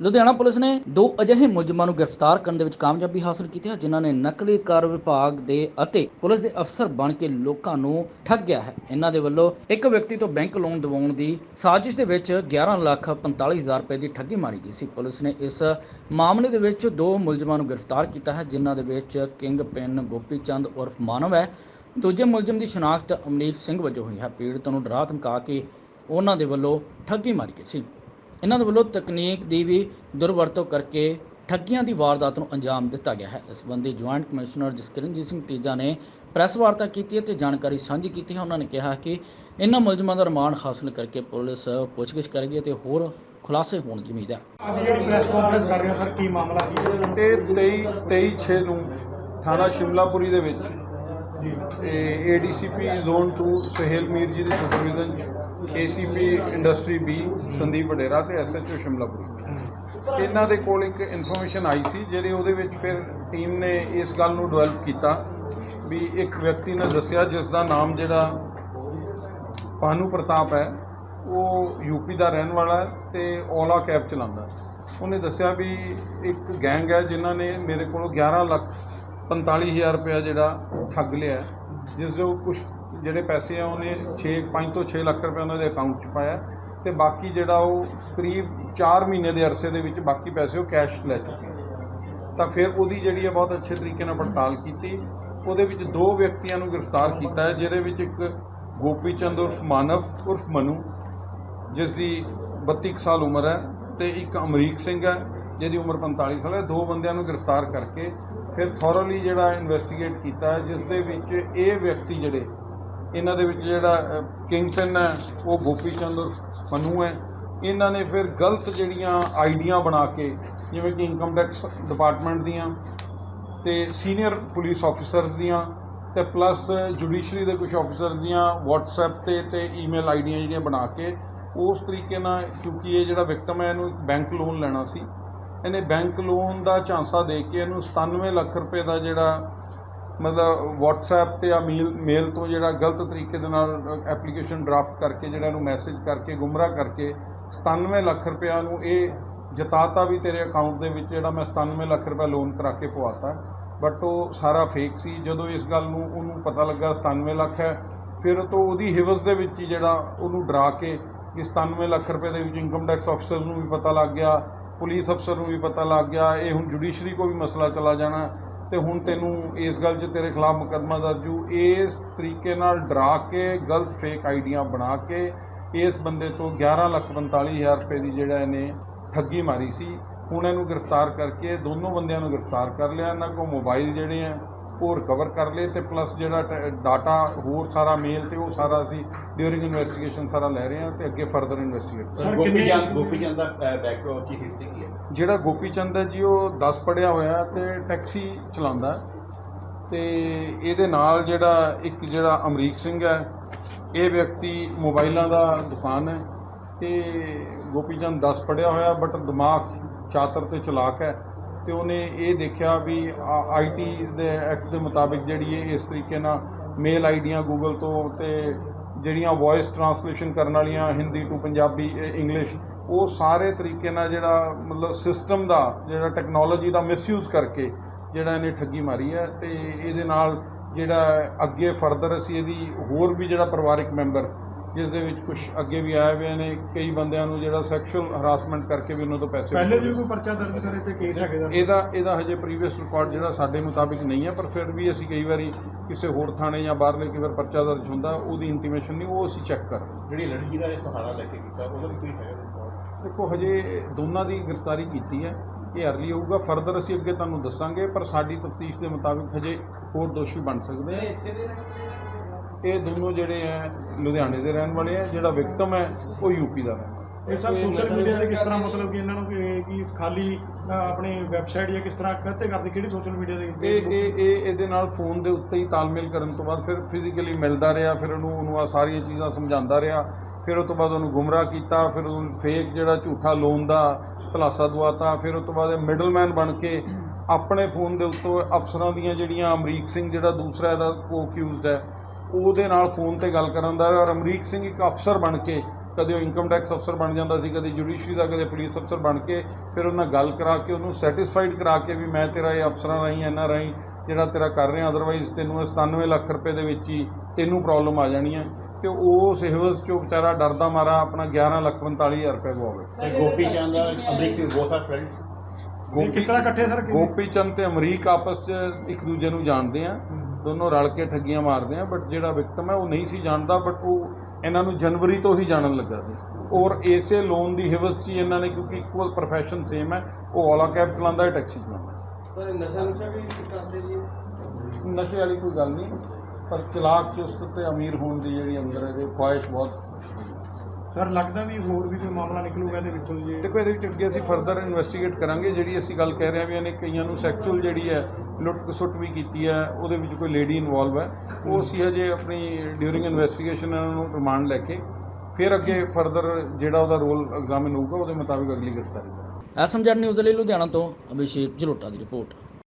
Ludhiana police ਨੇ ਦੋ ਅਜਿਹੇ ਮੁਲਜ਼ਮਾਂ ਨੂੰ ਗ੍ਰਿਫਤਾਰ ਕਰਨ ਦੇ ਵਿੱਚ ਕਾਮਯਾਬੀ ਹਾਸਲ ਕੀਤੀ ਹੈ, ਜਿਨ੍ਹਾਂ ਨੇ ਨਕਲੀ ਕਰ ਵਿਭਾਗ ਦੇ ਅਤੇ ਪੁਲਿਸ ਦੇ ਅਫਸਰ ਬਣ ਕੇ ਲੋਕਾਂ ਨੂੰ ਠੱਗਿਆ ਹੈ। ਇਹਨਾਂ ਦੇ ਵੱਲੋਂ ਇੱਕ ਵਿਅਕਤੀ ਤੋਂ ਬੈਂਕ ਲੋਨ ਦਿਵਾਉਣ ਦੀ ਸਾਜ਼ਿਸ਼ ਦੇ ਵਿੱਚ 11 ਲੱਖ 45 ਹਜ਼ਾਰ ਰੁਪਏ ਦੀ ਠੱਗੀ ਮਾਰੀ ਗਈ ਸੀ। ਪੁਲਿਸ ਨੇ ਇਸ ਮਾਮਲੇ ਦੇ ਵਿੱਚ ਦੋ ਮੁਲਜ਼ਮਾਂ ਨੂੰ ਗ੍ਰਿਫਤਾਰ ਕੀਤਾ ਹੈ, ਜਿਨ੍ਹਾਂ ਦੇ ਵਿੱਚ ਕਿੰਗ ਪਿੰਨ ਗੋਪੀ ਚੰਦ ਉਰਫ ਮਾਨਵ ਹੈ। ਦੂਜੇ ਮੁਲਜ਼ਮ ਦੀ ਸ਼ਨਾਖਤ ਅਮਨੀਤ ਸਿੰਘ ਵਜੋਂ ਹੋਈ ਹੈ। ਪੀੜਤ ਨੂੰ ਡਰਾ ਧਮਕਾ ਕੇ ਉਹਨਾਂ ਦੇ ਵੱਲੋਂ ਠੱਗੀ ਮਾਰੀ ਗਈ ਸੀ। ਇਹਨਾਂ ਦੇ ਵੱਲੋਂ ਤਕਨੀਕ ਦੀ ਵੀ ਦੁਰਵਰਤੋਂ ਕਰਕੇ ਠੱਗੀਆਂ ਦੀ ਵਾਰਦਾਤ ਨੂੰ ਅੰਜਾਮ ਦਿੱਤਾ ਗਿਆ ਹੈ। ਇਸ ਸੰਬੰਧੀ ਜੁਆਇੰਟ ਕਮਿਸ਼ਨਰ ਜਸਕਿਰਨਜੀਤ ਸਿੰਘ ਤੀਜਾ ਨੇ ਪ੍ਰੈਸ ਵਾਰਤਾ ਕੀਤੀ ਹੈ ਤੇ ਜਾਣਕਾਰੀ ਸਾਂਝੀ ਕੀਤੀ ਹੈ। ਉਹਨਾਂ ਨੇ ਕਿਹਾ ਕਿ ਇਹਨਾਂ ਮੁਲਜ਼ਮਾਂ ਦਾ ਰਿਮਾਂਡ ਹਾਸਲ ਕਰਕੇ ਪੁਲਿਸ ਪੁੱਛਗਿੱਛ ਕਰੇਗੀ ਤੇ ਹੋਰ ਖੁਲਾਸੇ ਹੋਣ ਦੀ ਉਮੀਦ ਹੈ। ਅੱਜ ਜਿਹੜੀ ਪ੍ਰੈਸ ਕਾਨਫਰੰਸ ਕਰ ਰਹੇ ਹੋ ਸਰ ਕੀ ਮਾਮਲਾ ਕੀ ਹੈ? ਇਹ 23 23 6 ਨੂੰ ਥਾਣਾ ਸ਼ਿਮਲਾਪੁਰੀ ਦੇ ਵਿੱਚ ਜੀ। ਇਹ ਏਡੀਸੀਪੀ ਜ਼ੋਨ 2 ਸੁਹੇਲ ਮੀਰ ਜੀ ਦੀ supervision ACP industry B Sandeep Vadhera ਤੇ ਐਸਐਚਓ ਸ਼ਿਮਲਾਪੁਰੀ ਇਹਨਾਂ ਦੇ ਕੋਲ ਇੱਕ ਇਨਫੋਰਮੇਸ਼ਨ ਆਈ ਸੀ, ਜਿਹੜੇ ਉਹਦੇ ਵਿੱਚ ਫਿਰ ਟੀਮ ਨੇ ਇਸ ਗੱਲ ਨੂੰ ਡਿਵੈਲਪ ਕੀਤਾ ਵੀ ਇੱਕ ਵਿਅਕਤੀ ਨੇ ਦੱਸਿਆ ਜਿਸ ਦਾ ਨਾਮ ਜਿਹੜਾ ਪਾਨੂ ਪ੍ਰਤਾਪ ਹੈ, ਉਹ ਯੂਪੀ ਦਾ ਰਹਿਣ ਵਾਲਾ ਹੈ ਤੇ ਓਲਾ ਕੈਬ ਚਲਾਉਂਦਾ ਉਹਨੇ ਦੱਸਿਆ ਵੀ ਇੱਕ ਗੈਂਗ ਹੈ ਜਿਨ੍ਹਾਂ ਨੇ ਮੇਰੇ ਕੋਲੋਂ 11 ਲੱਖ 45000 ਰੁਪਇਆ ਜਿਹੜਾ ਠੱਗ ਲਿਆ ਜਿਸ ਦੇ ਕੁਝ ਜਿਹੜੇ ਪੈਸੇ ਆ ਉਹਨੇ 6 5 ਤੋਂ 6 ਲੱਖ ਰੁਪਏ ਉਹਨਾਂ ਦੇ ਅਕਾਊਂਟ 'ਚ ਪਾਇਆ ਤੇ ਬਾਕੀ ਜਿਹੜਾ ਉਹ ਕਰੀਬ 4 ਮਹੀਨੇ ਦੇ ਅਰਸੇ ਦੇ ਵਿੱਚ ਬਾਕੀ ਪੈਸੇ ਉਹ ਕੈਸ਼ ਲੈ ਚੁੱਕੇ ਤਾਂ ਫਿਰ ਉਹਦੀ ਜਿਹੜੀ ਹੈ ਬਹੁਤ ਅੱਛੇ ਤਰੀਕੇ ਨਾਲ ਪੜਤਾਲ ਕੀਤੀ। ਉਹਦੇ ਵਿੱਚ ਦੋ ਵਿਅਕਤੀਆਂ ਨੂੰ ਗ੍ਰਿਫਤਾਰ ਕੀਤਾ ਹੈ, ਜਿਹਦੇ ਵਿੱਚ ਇੱਕ ਗੋਪੀ ਚੰਦ ਉਰਫ ਮਾਨਵ ਉਰਫ ਮਨੂ, ਜਿਸ ਦੀ 32 ਕੁ ਸਾਲ ਉਮਰ ਹੈ, ਤੇ ਇੱਕ ਅਮਰੀਕ ਸਿੰਘ ਹੈ, ਜਿਹਦੀ ਉਮਰ 45 ਸਾਲ ਹੈ। ਦੋ ਬੰਦਿਆਂ ਨੂੰ ਗ੍ਰਿਫਤਾਰ ਕਰਕੇ ਫਿਰ ਥੋਰਲੀ ਜਿਹੜਾ ਇਨਵੈਸਟੀਗੇਟ ਕੀਤਾ ਹੈ, ਜਿਸ ਦੇ ਵਿੱਚ ਇਹ ਵਿਅਕਤੀ ਜਿਹੜੇ ਇਹਨਾਂ ਦੇ ਵਿੱਚ ਜਿਹੜਾ ਕਿੰਗਪਿਨ ਹੈ, ਉਹ ਗੋਪੀ ਚੰਦ ਉਰਫ ਮਨੂ ਹੈ। ਇਹਨਾਂ ਨੇ ਫਿਰ ਗਲਤ ਜਿਹੜੀਆਂ ਆਈਡੀਆਂ ਬਣਾ ਕੇ, ਜਿਵੇਂ ਕਿ ਇਨਕਮ ਟੈਕਸ ਡਿਪਾਰਟਮੈਂਟ ਦੀਆਂ ਤੇ ਸੀਨੀਅਰ ਪੁਲਿਸ ਆਫੀਸਰਸ ਦੀਆਂ ਤੇ ਪਲੱਸ ਜੁਡੀਸ਼ਰੀ ਦੇ ਕੁਝ ਆਫੀਸਰ ਦੀਆਂ WhatsApp ਤੇ ਤੇ ਈਮੇਲ ਆਈਡੀਆਂ ਜਿਹੜੀਆਂ ਬਣਾ ਕੇ, ਉਸ ਤਰੀਕੇ ਨਾਲ ਕਿਉਂਕਿ ਇਹ ਜਿਹੜਾ ਵਿਕਟਮ ਹੈ, ਇਹਨੂੰ ਇੱਕ ਬੈਂਕ ਲੋਨ ਲੈਣਾ ਸੀ। ਇਹਨੇ ਬੈਂਕ ਲੋਨ ਦਾ ਝਾਂਸਾ ਦੇ ਕੇ ਇਹਨੂੰ 97 ਲੱਖ ਰੁਪਏ ਦਾ ਜਿਹੜਾ ਮਤਲਬ ਵਟਸਐਪ ਤੇ ਆ ਮੇਲ ਮੇਲ ਤੋਂ ਜਿਹੜਾ ਗਲਤ ਤਰੀਕੇ ਦੇ ਨਾਲ ਐਪਲੀਕੇਸ਼ਨ ਡਰਾਫਟ ਕਰਕੇ ਜਿਹੜਾ ਇਹਨੂੰ ਮੈਸੇਜ ਕਰਕੇ, ਗੁੰਮਰਾਹ ਕਰਕੇ 97 ਲੱਖ ਰੁਪਇਆ ਨੂੰ ਇਹ ਜਤਾਤਾ ਵੀ ਤੇਰੇ ਅਕਾਊਂਟ ਦੇ ਵਿੱਚ ਜਿਹੜਾ ਮੈਂ 97 ਲੱਖ ਰੁਪਇਆ ਲੋਨ ਕਰਾ ਕੇ ਪਵਾਤਾ। ਬਟ ਉਹ ਸਾਰਾ ਫੇਕ ਸੀ। ਜਦੋਂ ਇਸ ਗੱਲ ਨੂੰ ਉਹਨੂੰ ਪਤਾ ਲੱਗਾ 97 ਲੱਖ ਹੈ, ਫਿਰ ਤੋਂ ਉਹਦੀ ਹਿਵਸ ਦੇ ਵਿੱਚ ਹੀ ਜਿਹੜਾ ਉਹਨੂੰ ਡਰਾ ਕੇ ਕਿ 97 ਲੱਖ ਰੁਪਏ ਦੇ ਵਿੱਚ ਇਨਕਮ ਟੈਕਸ ਅਫਸਰ ਨੂੰ ਵੀ ਪਤਾ ਲੱਗ ਗਿਆ ਪੁਲਿਸ ਅਫਸਰ ਨੂੰ ਵੀ ਪਤਾ ਲੱਗ ਗਿਆ, ਇਹ ਹੁਣ ਜੁਡੀਸ਼ਰੀ ਕੋ ਵੀ ਮਸਲਾ ਚਲਾ ਜਾਣਾ। ਤੇ ਹੁਣ ਤੈਨੂੰ ਇਸ ਗੱਲ 'ਚ ਤੇਰੇ ਖਿਲਾਫ ਮੁਕੱਦਮਾ ਦਰਜ ਹੋਊ ਇਸ ਤਰੀਕੇ ਨਾਲ ਡਰਾ ਕੇ, ਗਲਤ ਫੇਕ ਆਈਡੀਆਂ ਬਣਾ ਕੇ, ਇਸ ਬੰਦੇ ਤੋਂ 11 ਲੱਖ 45 ਹਜ਼ਾਰ ਰੁਪਏ ਦੀ ਜਿਹੜਾ ਇਹਨੇ ਠੱਗੀ ਮਾਰੀ ਸੀ, ਹੁਣ ਇਹਨੂੰ ਗ੍ਰਿਫਤਾਰ ਕਰਕੇ ਦੋਨੋਂ ਬੰਦਿਆਂ ਨੂੰ ਗ੍ਰਿਫਤਾਰ ਕਰ ਲਿਆ। ਇਹਨਾਂ ਕੋਲ ਮੋਬਾਈਲ ਜਿਹੜੇ ਆ ਉਹ ਰਿਕਵਰ ਕਰ ਲਏ ਤੇ ਪਲੱਸ ਜਿਹੜਾ ਡਾਟਾ ਹੋਰ ਸਾਰਾ ਮੇਲ ਤੇ ਉਹ ਸਾਰਾ ਅਸੀਂ ਡਿਊਰਿੰਗ ਇਨਵੈਸਟੀਗੇਸ਼ਨ ਸਾਰਾ ਲੈ ਰਹੇ ਹਾਂ ਤੇ ਅੱਗੇ further investigate sir Gopi Chand Gopi Chand ਦਾ ਬੈਕਗ੍ਰਾਉਂਡ ਕੀ ਹਿਸਟਰੀ ਕੀ ਹੈ? ਜਿਹੜਾ ਗੋਪੀ ਚੰਦ ਹੈ ਜੀ ਉਹ 10 ਪੜਿਆ ਹੋਇਆ ਤੇ ਟੈਕਸੀ ਚਲਾਉਂਦਾ ਤੇ ਇਹਦੇ ਨਾਲ ਜਿਹੜਾ ਇੱਕ ਜਿਹੜਾ ਅਮਰੀਕ ਸਿੰਘ ਹੈ ਇਹ ਵਿਅਕਤੀ ਮੋਬਾਈਲਾਂ ਦਾ ਦੁਕਾਨ ਹੈ ਤੇ ਗੋਪੀ ਚੰਦ 10 ਪੜਿਆ ਹੋਇਆ ਬਟ ਦਿਮਾਗ ਚਾਤਰ ਤੇ ਚਲਾਕ ਹੈ। ਤੇ ਉਹਨੇ ਇਹ ਦੇਖਿਆ ਵੀ ਆਈਟੀ ਦੇ ਐਕਟ ਦੇ ਮੁਤਾਬਿਕ ਜਿਹੜੀ ਇਹ ਇਸ ਤਰੀਕੇ ਨਾਲ ਮੇਲ ਆਈਡੀਆਂ ਗੂਗਲ ਤੋਂ ਤੇ ਜਿਹੜੀਆਂ ਵੌਇਸ ਟਰਾਂਸਲੇਸ਼ਨ ਕਰਨ ਵਾਲੀਆਂ ਹਿੰਦੀ ਟੂ ਪੰਜਾਬੀ ਇੰਗਲਿਸ਼ ਉਹ ਸਾਰੇ ਤਰੀਕੇ ਨਾਲ ਜਿਹੜਾ ਮਤਲਬ ਸਿਸਟਮ ਦਾ, ਜਿਹੜਾ ਟੈਕਨੋਲੋਜੀ ਦਾ ਮਿਸਯੂਜ਼ ਕਰਕੇ ਜਿਹੜਾ ਇਹਨੇ ਠੱਗੀ ਮਾਰੀ ਹੈ ਤੇ ਇਹਦੇ ਨਾਲ ਜਿਹੜਾ ਅੱਗੇ ਫਰਦਰ ਅਸੀਂ ਇਹਦੀ ਹੋਰ ਵੀ ਜਿਹੜਾ ਪਰਿਵਾਰਕ ਮੈਂਬਰ ਜਿਸ ਦੇ ਵਿੱਚ ਕੁਝ ਅੱਗੇ ਵੀ ਆਏ ਹੋਏ ਨੇ ਕਈ ਬੰਦਿਆਂ ਨੂੰ ਜਿਹੜਾ ਸੈਕਸ਼ੂਅਲ ਹਰਾਸਮੈਂਟ ਕਰਕੇ ਵੀ ਉਹਨਾਂ ਤੋਂ ਪੈਸੇ ਪਹਿਲੇ ਵੀ ਕੋਈ ਪਰਚਾ ਦਰਜ ਕਰੇ ਤੇ ਕੇਸ ਹੈਗੇ ਦਾ ਇਹਦਾ ਇਹਦਾ ਹਜੇ ਪ੍ਰੀਵੀਅਸ ਰਿਕਾਰਡ ਜਿਹੜਾ ਸਾਡੇ ਮੁਤਾਬਿਕ ਨਹੀਂ ਹੈ ਪਰ ਫਿਰ ਵੀ ਅਸੀਂ ਕਈ ਵਾਰੀ ਕਿਸੇ ਹੋਰ ਥਾਣੇ ਜਾਂ ਬਾਹਰਲੇ ਕਈ ਵਾਰ ਪਰਚਾ ਦਰਜ ਹੁੰਦਾ ਉਹਦੀ ਇੰਟੀਮੇਸ਼ਨ ਨਹੀਂ ਉਹ ਅਸੀਂ ਚੈੱਕ ਕਰ। ਜਿਹੜੀ ਲੜਕੀ ਦਾ ਇਹ ਸਹਾਰਾ ਲੈ ਕੇ ਕੀਤਾ ਉਹਦਾ ਵੀ ਕੋਈ ਹੈ? ਦੇਖੋ ਹਜੇ ਦੋਨਾਂ ਦੀ ਗ੍ਰਿਫਤਾਰੀ ਕੀਤੀ ਹੈ ਇਹ ਅਰਲੀ ਹੋਊਗਾ ਫਰਦਰ ਅਸੀਂ ਅੱਗੇ ਤੁਹਾਨੂੰ ਦੱਸਾਂਗੇ ਪਰ ਸਾਡੀ ਤਫਤੀਸ਼ ਦੇ ਮੁਤਾਬਿਕ ਹਜੇ ਹੋਰ ਦੋਸ਼ੀ ਬਣ ਸਕਦੇ ਆ ਇਹ ਦੋਨੋਂ ਜਿਹੜੇ ਹੈ ਲੁਧਿਆਣੇ ਦੇ ਰਹਿਣ ਵਾਲੇ ਆ ਜਿਹੜਾ ਵਿਕਟਮ ਹੈ ਉਹ ਯੂਪੀ ਦਾ ਹੈ ਇਹ ਸਭ ਸੋਸ਼ਲ ਮੀਡੀਆ ਤੇ ਕਿਸ ਤਰ੍ਹਾਂ ਮਤਲਬ ਕਿ ਇਹਨਾਂ ਨੂੰ ਕਿ ਕਿ ਖਾਲੀ ਆਪਣੀ ਵੈਬਸਾਈਟ ਜਾਂ ਕਿਸ ਤਰ੍ਹਾਂ ਕਹਤੇ ਕਰਦੇ ਕਿਹੜੀ ਸੋਸ਼ਲ ਮੀਡੀਆ ਦੇ ਇਹ ਇਹ ਇਹ ਇਹਦੇ ਨਾਲ ਫੋਨ ਦੇ ਉੱਤੇ ਹੀ ਤਾਲਮੇਲ ਕਰਨ ਤੋਂ ਬਾਅਦ ਫਿਰ ਫਿਜ਼ੀਕਲੀ ਮਿਲਦਾ ਰਿਹਾ ਫਿਰ ਉਹਨੂੰ ਉਹਨੂੰ ਆ ਸਾਰੀਆਂ ਚੀਜ਼ਾਂ ਸਮਝਾਉਂਦਾ ਰਿਹਾ ਫਿਰ ਉਹ ਤੋਂ ਬਾਅਦ ਉਹਨੂੰ ਗੁੰਮਰਾਹ ਕੀਤਾ ਫਿਰ ਉਹਨੂੰ ਫੇਕ ਜਿਹੜਾ ਝੂਠਾ ਲੋਨ ਦਾ ਤਲਾਸਾ ਦਵਾਤਾ ਫਿਰ ਉਹ ਤੋਂ ਬਾਅਦ ਇਹ ਮਿਡਲਮੈਨ ਬਣ ਕੇ ਆਪਣੇ ਫੋਨ ਦੇ ਉੱਤੋਂ ਅਫਸਰਾਂ ਦੀਆਂ ਜਿਹੜੀਆਂ ਅਮਰੀਕ ਸਿੰਘ ਜਿਹੜਾ ਦੂਸਰਾ ਇਹਦਾ ਕੋ ਅਕਿਊਜ਼ਡ ਹੈ ਉਹਦੇ ਨਾਲ ਫੋਨ ਤੇ ਗੱਲ ਕਰਨ ਦਾ ਔਰ ਅਮਰੀਕ ਸਿੰਘ ਇੱਕ ਅਫਸਰ ਬਣ ਕੇ ਕਦੇ ਉਹ ਇਨਕਮ ਟੈਕਸ ਅਫਸਰ ਬਣ ਜਾਂਦਾ ਸੀ ਕਦੇ ਜੁਡੀਸ਼ਰੀ ਦਾ ਕਦੇ ਪੁਲਿਸ ਅਫਸਰ ਬਣ ਕੇ ਫਿਰ ਉਹਨਾਂ ਨਾਲ ਗੱਲ ਕਰਾ ਕੇ ਉਹਨੂੰ ਸੈਟੀਸਫਾਈਡ ਕਰਾ ਕੇ ਵੀ ਮੈਂ ਤੇਰਾ ਇਹ ਅਫਸਰਾਂ ਰਾਹੀਂ ਇਹਨਾਂ ਰਾਹੀਂ ਜਿਹੜਾ ਤੇਰਾ ਕਰ ਰਿਹਾ ਅਦਰਵਾਈਜ਼ ਤੈਨੂੰ ਇਹ 97 ਲੱਖ ਰੁਪਏ ਦੇ ਵਿੱਚ ਹੀ ਤੈਨੂੰ ਪ੍ਰੋਬਲਮ ਆ ਜਾਣੀ ਹੈ। ਤੇ ਉਸ ਹਿਵਸ ਚੋਂ ਵਿਚਾਰਾ ਡਰਦਾ ਮਾਰਾ ਆਪਣਾ 11 ਲੱਖ 45 ਹਜ਼ਾਰ ਰੁਪਏ ਗਵਾ ਗਿਆ ਤੇ Gopi Chand Amrik Singh both are friends ਇਹ ਕਿਸ ਤਰ੍ਹਾਂ ਇਕੱਠੇ ਸਰ? ਗੋਪੀ ਚੰਦ ਤੇ ਅਮਰੀਕ ਆਪਸ 'ਚ ਇੱਕ ਦੂਜੇ ਨੂੰ ਜਾਣਦੇ ਆ। ਦੋਨੋਂ ਰਲ ਕੇ ਠੱਗੀਆਂ ਮਾਰਦੇ ਆ ਬਟ ਜਿਹੜਾ ਵਿਕਟਮ ਹੈ ਉਹ ਨਹੀਂ ਸੀ ਜਾਣਦਾ ਬਟ ਉਹ ਇਹਨਾਂ ਨੂੰ ਜਨਵਰੀ ਤੋਂ ਹੀ ਜਾਣਨ ਲੱਗਾ ਸੀ ਔਰ ਇਸੇ ਲੋਨ ਦੀ ਹਿਵਸ 'ਚ ਹੀ ਇਹਨਾਂ ਨੇ ਕਿਉਂਕਿ ਇਕੁਅਲ profession ਸੇਮ ਹੈ ਉਹ ਔਲਾ ਕੈਬ ਚਲਾਉਂਦਾ ਹੈ ਟੈਕਸੀ ਚਲਾਉਂਦਾ ਹੈ। ਸਰ ਨਸ਼ਾ ਨੁਸ਼ਾ ਵੀ ਕਰਦੇ ਜੀ ਨਸ਼ੇ ਵਾਲੀ ਕੋਈ ਗੱਲ ਨਹੀਂ ਪਰ ਚਲਾਕ ਚੁਸਤ ਤੇ ਅਮੀਰ ਹੋਣ ਦੀ ਜਿਹੜੀ ਅੰਦਰ ਇਹਦੇ ਖੁਆਇਸ਼ ਬਹੁਤ ਸਰ ਲੱਗਦਾ ਵੀ ਹੋਰ ਵੀ ਕੋਈ ਮਾਮਲਾ ਨਿਕਲੂਗਾ ਇਹਦੇ ਵਿੱਚੋਂ ਜੇ। ਦੇਖੋ ਇਹਦੇ ਵਿੱਚ ਅੱਗੇ ਅਸੀਂ ਫਰਦਰ ਇਨਵੈਸਟੀਗੇਟ ਕਰਾਂਗੇ ਜਿਹੜੀ ਅਸੀਂ ਗੱਲ ਕਹਿ ਰਹੇ ਹਾਂ ਵੀ ਇਹਨੇ ਕਈਆਂ ਨੂੰ ਸੈਕਸ਼ੂਅਲ ਜਿਹੜੀ ਹੈ ਲੁੱਟ ਖਸੁੱਟ ਵੀ ਕੀਤੀ ਹੈ ਉਹਦੇ ਵਿੱਚ ਕੋਈ ਲੇਡੀ ਇਨਵੋਲਵ ਹੈ। ਉਹ ਅਸੀਂ ਹਜੇ ਆਪਣੀ ਡਿਊਰਿੰਗ ਇਨਵੈਸਟੀਗੇਸ਼ਨ ਇਹਨਾਂ ਨੂੰ ਰਿਮਾਂਡ ਲੈ ਕੇ ਫਿਰ ਅੱਗੇ ਫਰਦਰ ਜਿਹੜਾ ਉਹਦਾ ਰੋਲ ਐਗਜ਼ਾਮਿਨ ਹੋਊਗਾ ਉਹਦੇ ਮੁਤਾਬਿਕ ਅਗਲੀ ਗ੍ਰਿਫਤਾਰੀ ਕਰਾਂਗੇ। ਐਸਐਮਜੈਡ ਨਿਊਜ਼ ਦੇ ਲਈ ਲੁਧਿਆਣਾ ਤੋਂ ਅਭਿਸ਼ੇਕ ਜਲੋਟਾ ਦੀ ਰਿਪੋਰਟ।